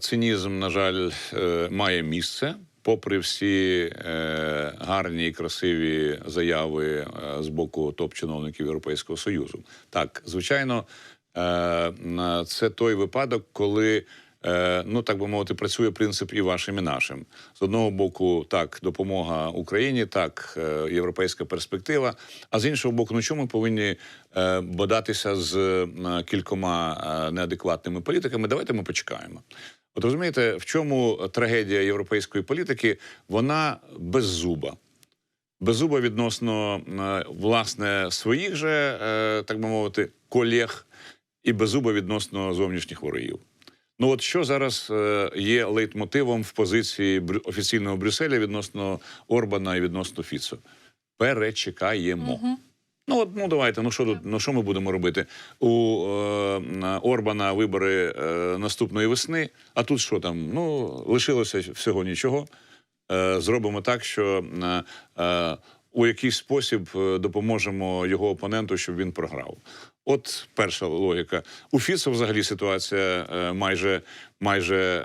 Цинізм, на жаль, е, має місце. Попри всі е, гарні і красиві заяви е, з боку топ-чиновників Європейського Союзу. Так, звичайно, е, це той випадок, коли. Ну, так би мовити, працює принцип і вашим, і нашим. З одного боку, так, допомога Україні, так, європейська перспектива. А з іншого боку, ну чому ми повинні бодатися з кількома неадекватними політиками? Давайте ми почекаємо. От розумієте, в чому трагедія європейської політики? Вона беззуба. Беззуба відносно е, власне своїх же, е, так би мовити, колег, і беззуба відносно зовнішніх ворогів. Ну от що зараз е, є лейтмотивом в позиції офіційного Брюсселя відносно Орбана і відносно Фіцо? Перечекаємо. Ну от ну давайте. Ну що тут? Ну що ми будемо робити? У Орбана вибори е, наступної весни. А тут що там? Ну лишилося всього нічого. Е, зробимо так, що е, е, у якийсь спосіб е, допоможемо його опоненту, щоб він програв. От перша логіка. У Фіцо взагалі ситуація е, майже майже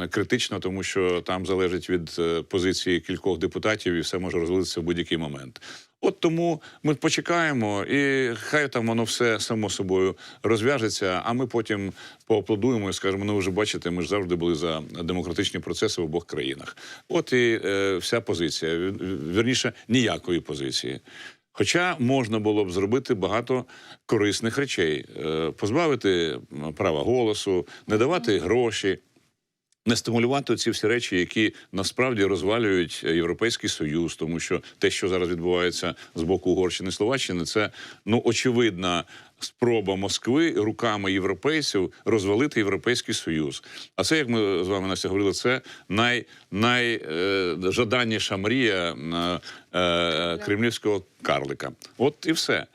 е, критична, тому що там залежить від е, позиції кількох депутатів, і все може розвалитися в будь-який момент. От тому ми почекаємо, і хай там воно все само собою розв'яжеться. А ми потім поаплодуємо і скажемо: ну ви вже бачите, ми ж завжди були за демократичні процеси в обох країнах. От і е, вся позиція. Вірніше, ніякої позиції. Хоча можна було б зробити багато корисних речей: Е, позбавити права голосу, не давати гроші. Не стимулювати ці всі речі, які насправді розвалюють Європейський Союз, тому що те, що зараз відбувається з боку Угорщини і Словаччини, це ну очевидна спроба Москви руками європейців розвалити Європейський Союз. А це, як ми з вами Настя говорили, це най, найжаданніша мрія е, е, кремлівського карлика. От і все.